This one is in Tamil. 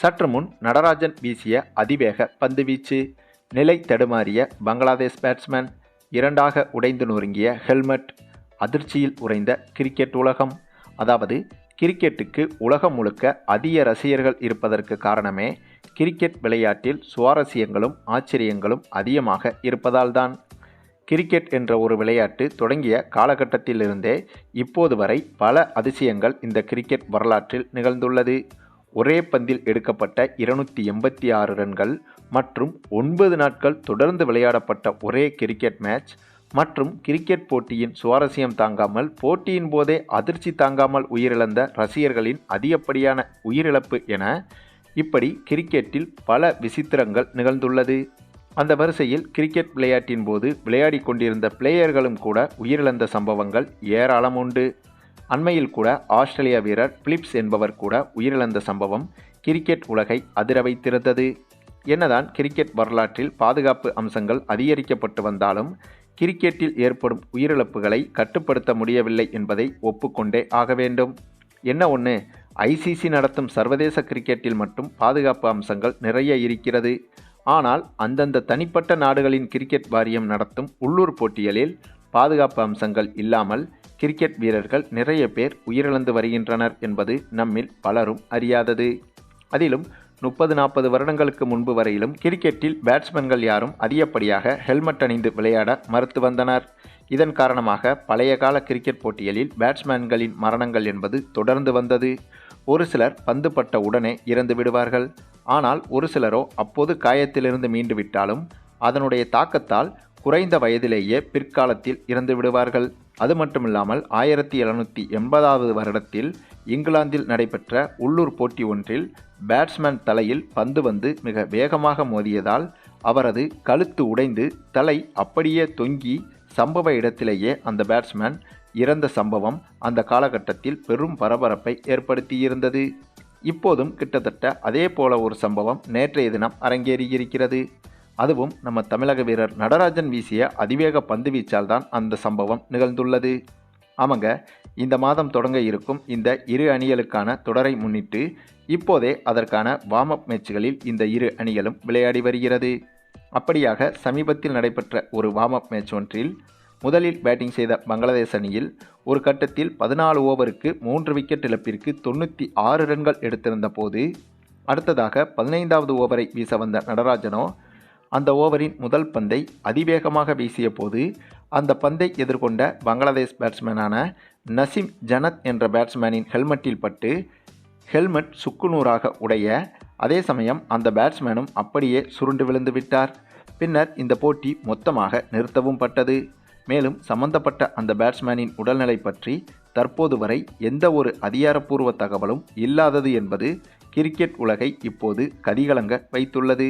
சற்று முன் நடராஜன் வீசிய அதிவேக பந்துவீச்சு நிலை தடுமாறிய பங்களாதேஷ் பேட்ஸ்மேன் இரண்டாக உடைந்து நொறுங்கிய ஹெல்மெட் அதிர்ச்சியில் உறைந்த கிரிக்கெட் உலகம். அதாவது கிரிக்கெட்டுக்கு உலகம் முழுக்க அதிக ரசிகர்கள் இருப்பதற்கு காரணமே கிரிக்கெட் விளையாட்டில் சுவாரஸ்யங்களும் ஆச்சரியங்களும் அதிகமாக இருப்பதால்தான். கிரிக்கெட் என்ற ஒரு விளையாட்டு தொடங்கிய காலகட்டத்திலிருந்தே இப்போது வரை பல அதிசயங்கள் இந்த கிரிக்கெட் வரலாற்றில் நிகழ்ந்துள்ளது. ஒரே பந்தில் எடுக்கப்பட்ட இருநூற்றி எண்பத்தி ஆறு ரன்கள் மற்றும் ஒன்பது நாட்கள் தொடர்ந்து விளையாடப்பட்ட ஒரே கிரிக்கெட் மேட்ச் மற்றும் கிரிக்கெட் போட்டியின் சுவாரஸ்யம் தாங்காமல் போட்டியின் போதே அதிர்ச்சி தாங்காமல் உயிரிழந்த ரசிகர்களின் அதிகப்படியான உயிரிழப்பு என இப்படி கிரிக்கெட்டில் பல விசித்திரங்கள் நிகழ்ந்துள்ளது. அந்த வரிசையில் கிரிக்கெட் விளையாட்டின் போது விளையாடி கொண்டிருந்த பிளேயர்களும் கூட உயிரிழந்த சம்பவங்கள் ஏராளம் உண்டு. அண்மையில் கூட ஆஸ்திரேலிய வீரர் பிலிப்ஸ் என்பவர் கூட உயிரிழந்த சம்பவம் கிரிக்கெட் உலகை அதிர வைத்திருந்தது என்னதான் கிரிக்கெட் வரலாற்றில் பாதுகாப்பு அம்சங்கள் அதிகரிக்கப்பட்டு வந்தாலும் கிரிக்கெட்டில் ஏற்படும் உயிரிழப்புகளை கட்டுப்படுத்த முடியவில்லை என்பதை ஒப்புக்கொண்டே ஆக வேண்டும். என்ன ஒன்று ஐசிசி நடத்தும் சர்வதேச கிரிக்கெட்டில் மட்டும் பாதுகாப்பு அம்சங்கள் நிறைய இருக்கிறது. ஆனால் அந்தந்த தனிப்பட்ட நாடுகளின் கிரிக்கெட் வாரியம் நடத்தும் உள்ளூர் போட்டிகளில் பாதுகாப்பு அம்சங்கள் இல்லாமல் கிரிக்கெட் வீரர்கள் நிறைய பேர் உயிரிழந்து வருகின்றனர் என்பது நம்மில் பலரும் அறியாதது. அதிலும் முப்பது நாற்பது வருடங்களுக்கு முன்பு வரையிலும் கிரிக்கெட்டில் பேட்ஸ்மேன்கள் யாரும் அதிகப்படியாக ஹெல்மெட் அணிந்து விளையாட மறுத்து வந்தனர். இதன் காரணமாக பழைய கால கிரிக்கெட் போட்டிகளில் பேட்ஸ்மேன்களின் மரணங்கள் என்பது தொடர்ந்து வந்தது. ஒரு சிலர் பந்து பட்ட உடனே இறந்து விடுவார்கள். ஆனால் ஒரு சிலரோ அப்போது காயத்திலிருந்து மீண்டு விட்டாலும் அதனுடைய தாக்கத்தால் குறைந்த வயதிலேயே பிற்காலத்தில் இறந்து விடுவார்கள். அது மட்டுமில்லாமல் ஆயிரத்தி எழுநூற்றி எண்பதாவது வருடத்தில் இங்கிலாந்தில் நடைபெற்ற உள்ளூர் போட்டி ஒன்றில் பேட்ஸ்மேன் தலையில் பந்து வந்து மிக வேகமாக மோதியதால் அவரது கழுத்து உடைந்து தலை அப்படியே தொங்கி சம்பவ இடத்திலேயே அந்த பேட்ஸ்மேன் இறந்த சம்பவம் அந்த காலகட்டத்தில் பெரும் பரபரப்பை ஏற்படுத்தியிருந்தது. இப்போதும் கிட்டத்தட்ட அதே போல ஒரு சம்பவம் நேற்றைய தினம் அரங்கேறியிருக்கிறது. அதுவும் நம்ம தமிழக வீரர் நடராஜன் வீசிய அதிவேக பந்து வீச்சால் தான் அந்த சம்பவம் நிகழ்ந்துள்ளது. ஆமாங்க இந்த மாதம் தொடங்க இருக்கும் இந்த இரு அணிகளுக்கான தொடரை முன்னிட்டு இப்போதே அதற்கான வார்ம் அப் மேட்ச்களில் இந்த இரு அணிகளும் விளையாடி வருகிறது. அப்படியாக சமீபத்தில் நடைபெற்ற ஒரு வார்ம் அப் மேட்ச் ஒன்றில் முதலில் பேட்டிங் செய்த பங்களாதேஷ் அணியில் ஒரு கட்டத்தில் பதினாலு ஓவருக்கு மூன்று விக்கெட் இழப்பிற்கு தொண்ணூற்றி ஆறு ரன்கள் எடுத்திருந்த போது அடுத்ததாக பதினைந்தாவது ஓவரை வீச வந்த நடராஜனோ அந்த ஓவரின் முதல் பந்தை அதிவேகமாக வீசிய போது அந்த பந்தை எதிர்கொண்ட பங்களாதேஷ் பேட்ஸ்மேனான நசீம் ஜனத் என்ற பேட்ஸ்மேனின் ஹெல்மெட்டில் பட்டு ஹெல்மெட் சுக்குநூறாக உடைய அதே சமயம் அந்த பேட்ஸ்மேனும் அப்படியே சுருண்டு விழுந்து விட்டார். பின்னர் இந்த போட்டி மொத்தமாக நிறுத்தவும் பட்டது. மேலும் சம்பந்தப்பட்ட அந்த பேட்ஸ்மேனின் உடல்நிலை பற்றி தற்போது வரை எந்த ஒரு அதிகாரப்பூர்வ தகவலும் இல்லாதது என்பது கிரிக்கெட் உலகை இப்போது கதிகலங்க வைத்துள்ளது.